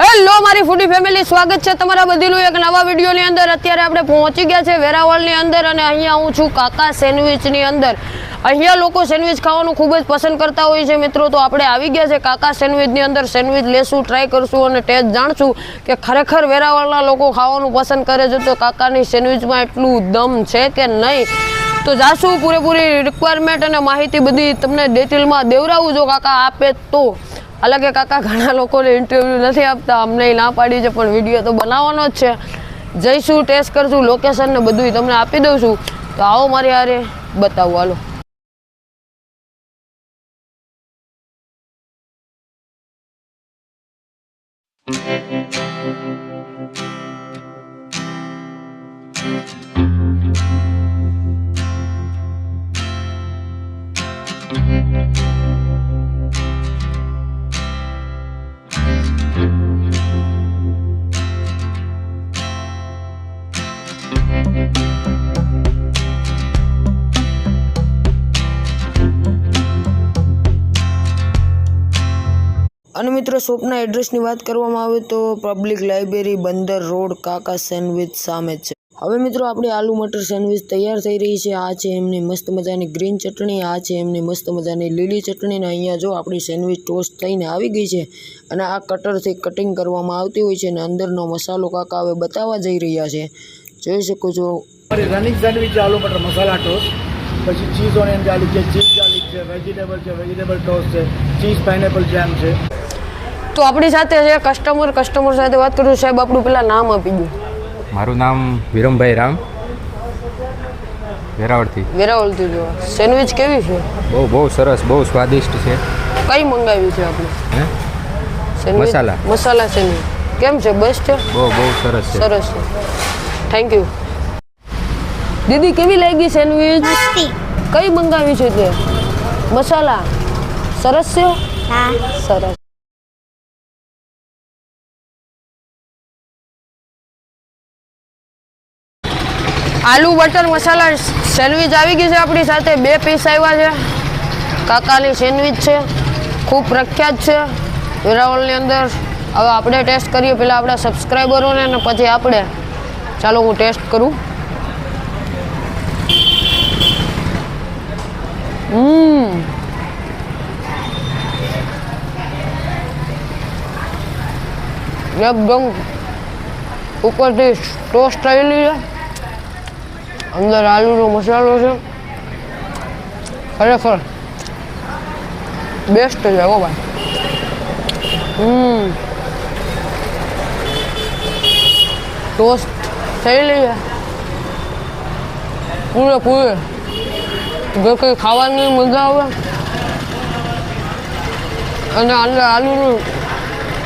Hello મારી ફૂડી family સ્વાગત છે તમારા બધીનું એક નવા વિડીયોની અંદર. અત્યારે આપણે પહોંચી ગયા છે વેરાવળની અંદર અને અહીંયા હું છું કાકા સેન્ડવિચની અંદર. અહીંયા લોકો સેન્ડવિચ ખાવાનું ખૂબ જ પસંદ કરતા હોય છે. મિત્રો, તો આપણે આવી ગયા છે કાકા સેન્ડવિચની અંદર. સેન્ડવિચ લેશું ટ્રાય કરશું અને ટેસ્ટ જાણશું કે ખરેખર વેરાવળના લોકો ખાવાનું પસંદ કરે છે. તો કાકાની સેન્ડવિચમાં એટલું દમ છે કે નહીં? તો જાશું પૂરેપૂરી રિક્વાયરમેન્ટ અને માહિતી બધી તમને ડિટેલમાં દેવરાવું જો કાકા આપે તો. હાલાકે કાકા ઘણા લોકોને ઇન્ટરવ્યૂ નથી આપતા, અમને ના પાડી છે, પણ વીડિયો તો બનાવવાનો જ છે. જઈશું ટેસ્ટ કરશું લોકેશન ને બધું તમને આપી દઉં છું. તો આવો મારી હારે, બતાવું, હાલો. અને મિત્રો, શોપના એડ્રેસની વાત કરવામાં આવે તો public library Bandar road Kaka sandwich સામે છે. હવે મિત્રો, આપણી આલુ મટર સેન્ડવિચ તૈયાર થઈ રહી છે. આ છે એમની મસ્ત મજાની ગ્રીન ચટણી, આ છે એમની મસ્ત મજાની લીલી ચટણી ને અહીંયા જો આપણી સેન્ડવિચ ટોસ્ટ થઈને આવી ગઈ છે અને આ કટરથી કટિંગ કરવામાં આવતી હોય છે અને અંદરનો મસાલો કાકા હવે બતાવવા જઈ રહ્યા છે. જોઈ શકો છો. Running sandwich aloo matar masala toast. પછી ચીઝ ઓનિયન ગાર્લિક છે ચીઝ ગાર્લિક છે વેજીટેબલ છે વેજીટેબલ ટોસ્ટ છે ચીઝ પાઇનેપલ જેમ છે. તો આપણી સાથે છે કસ્ટમર કસ્ટમર સાથે વાત કરું સાહેબ આપણું પેલા નામ આપી દઉં મારું નામ વિરમભાઈ રામ. વેરાવળથી. વેરાવળથી જો. સેન્ડવિચ કેવી છે? બહુ બહુ સરસ બહુ સ્વાદિષ્ટ છે. કઈ મંગાવ્યું છે આપણે હે? મસાલા. મસાલા સેન્ડવિચ કેમ છે? બેસ્ટ છે? બહુ બહુ સરસ છે. સરસ છે. થેન્ક યુ દીદી કેવી લાગી સેન્ડવિચ કઈ મંગાવી છે તે? મસાલા. સરસ છે? હા. સરસ. આલુ બટર મસાલા સેન્ડવિચ આવી ગઈ છે આપણી સાથે. બે પીસ આવ્યા છે. કાકાની સેન્ડવિચ છે. ખૂબ પ્રખ્યાત છે. વેરાવળની અંદર હવે આપણે ટેસ્ટ કરીએ. પહેલાં આપણા સબસ્ક્રાઈબરોને અને પછી આપણે. ચાલો હું ટેસ્ટ કરું. હમ. એકદમ ઉપરથી ટોસ્ટ થયેલી છે. અંદર આલુનો મસાલો છે. ખરેખર બેસ્ટ છે હો ભાઈ. હમ. ટોસ્ટ થયેલી છે પૂરે પૂરે. જો કંઈ ખાવાની મજા આવે. અને અંદર આલુનું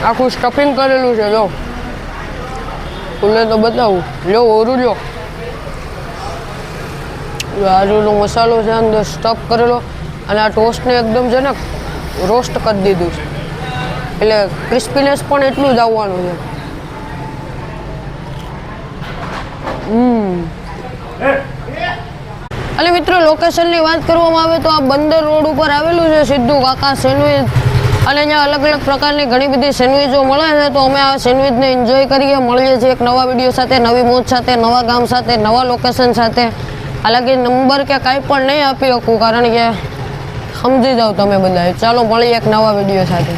આખું સ્ટફિંગ કરેલું છે, જો. તમને તો બતાવું. લો ઓરું લો આલુનો મસાલો છે, અંદર સ્ટફ કરેલો અને આ ટોસ્ટને એકદમ છે ને રોસ્ટ કરી દીધું છે. એટલે ક્રિસ્પીનેસ પણ એટલું જ આવવાનું છે. અને મિત્રો લોકેશનની વાત કરવામાં આવે તો આ બંદર રોડ ઉપર આવેલું છે, સીધું કાકા સેન્ડવિચ અને અહીંયા અલગ અલગ પ્રકારની ઘણી બધી સેન્ડવિચો મળે છે, તો અમે આ સેન્ડવિચને એન્જોય કરીએ, મળીએ છીએ એક નવા વીડિયો સાથે, નવી મોજ સાથે, નવા ગામ સાથે, નવા લોકેશન સાથે. હાલાકી નંબર કે કાંઈ પણ નહીં આપી શકું, કારણ કે સમજી જાઓ તમે બધા ચાલો મળીએ એક નવા વીડિયો સાથે.